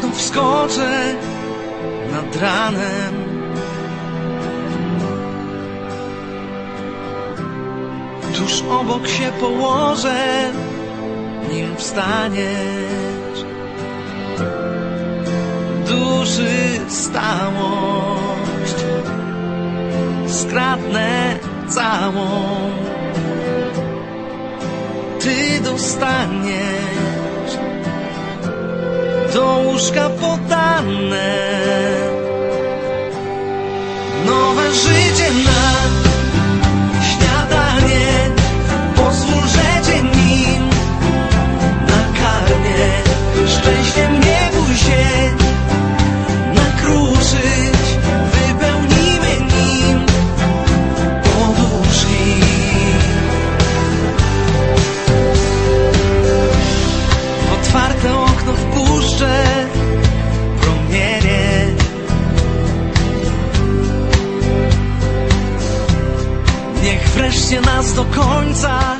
znów wskoczę nad ranem. Tuż obok się położę, nim wstaniesz. Duszy stałość Skradnę całą. Ty dostaniesz Do łóżka Wreszcie nas do końca